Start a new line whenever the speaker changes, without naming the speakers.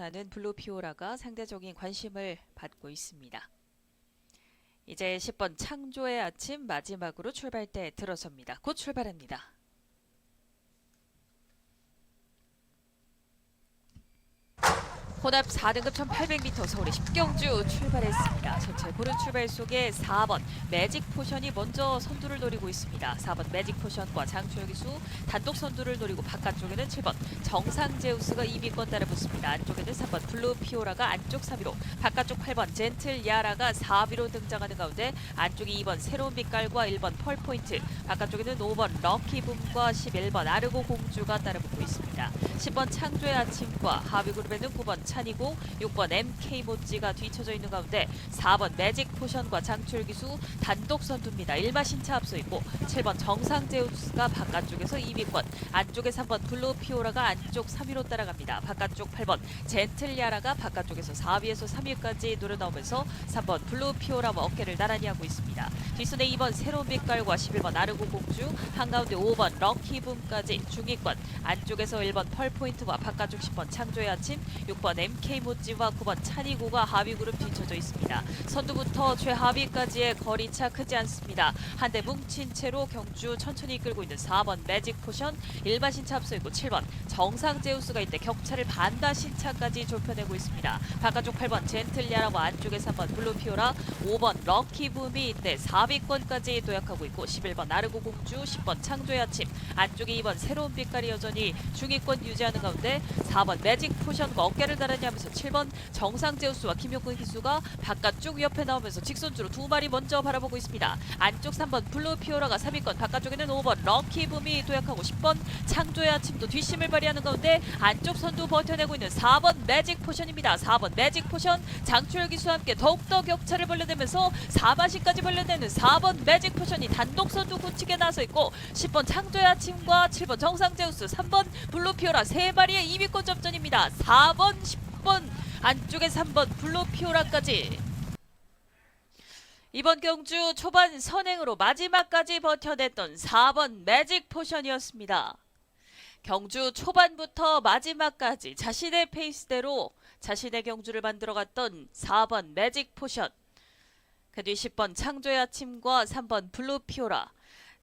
하는 블루피오라가 상대적인 관심을 받고 있습니다. 이제 10번 창조의 아침 마지막으로 출발대 들어섭니다. 곧 출발합니다. 혼합 4등급 1800m 서울의 10경주 출발했습니다. 전체 고른 출발 속에 4번 매직 포션이 먼저 선두를 노리고 있습니다. 4번 매직 포션과 장초혁 기수 단독 선두를 노리고 바깥쪽에는 7번 정상제우스가 2위권 따라 붙습니다. 안쪽에는 3번 블루 피오라가 안쪽 3위로 바깥쪽 8번 젠틀 야라가 4위로 등장하는 가운데 안쪽이 2번 새로운 빛깔과 1번 펄포인트 바깥쪽에는 5번 럭키붐과 11번 아르고 공주가 따라 붙고 있습니다. 10번 창조의 아침과 하위 그룹에는 9번 찬이고 6번 MK 모찌가 뒤쳐져 있는 가운데 4번 매직 포션과 장출 기수 단독 선두입니다. 일마신차 앞서 있고 7번 정상제우스가 바깥쪽에서 2위권 안쪽에 3번 블루 피오라가 안쪽 3위로 따라갑니다. 바깥쪽 8번 젠틀야라가 바깥쪽에서 4위에서 3위까지 노려 나오면서 3번 블루 피오라와 어깨를 나란히 하고 있습니다. 뒷선에 2번 새로운 빛깔과 11번 아르고 공주 한가운데 5번 럭키붐까지 중위권 안쪽에서 1번 펄포인트와 바깥쪽 10번 창조의 아침 6번 MK 모찌와 9번 찬이고가 하위 그룹 뒤쳐져 있습니다. 선두부터 최하위까지의 거리차 크지 않습니다. 한대 뭉친 채로 경주 천천히 이끌고 있는 4번 매직 포션 일반 신차 앞서 있고 7번 정상 제우스가 이때 격차를 반다 신차까지 좁혀내고 있습니다. 바깥쪽 8번 젠틀야라와 안쪽에 3번 블루피오라 5번 럭키붐이 이때 4위권까지 도약하고 있고 11번 나르고 공주 10번 창조의 아침 안쪽에 2번 새로운 빛깔이 여전히 중위권 유지하는 가운데 4번 매직 포션과 어깨를 나란히 하면서 7번 정상제우스와 김용근 기수가 바깥쪽 옆에 나오면서 직선주로 두 마리 먼저 바라보고 있습니다. 안쪽 3번 블루피오라가 3위권 바깥쪽에는 5번 럭키붐이 도약하고 10번 창조의 아침도 뒷심을 발휘하는 가운데 안쪽 선두 버텨내고 있는 4번 매직 포션입니다. 4번 매직 포션 장출혁 기수와 함께 더욱더 격차를 벌려내면서 4바시까지 벌려내는 4번 매직 포션이 단독 선두 굳히게 나서 있고 10번 창조의 아침과 7번 정상제우스 3번 블루피오라 세 마리의 2위권 접전입니다. 4번 10번 안쪽에 3번 블루피오라까지 이번 경주 초반 선행으로 마지막까지 버텨냈던 4번 매직 포션이었습니다. 경주 초반부터 마지막까지 자신의 페이스대로 자신의 경주를 만들어갔던 4번 매직 포션. 그 뒤 10번 창조의 아침과 3번 블루피오라.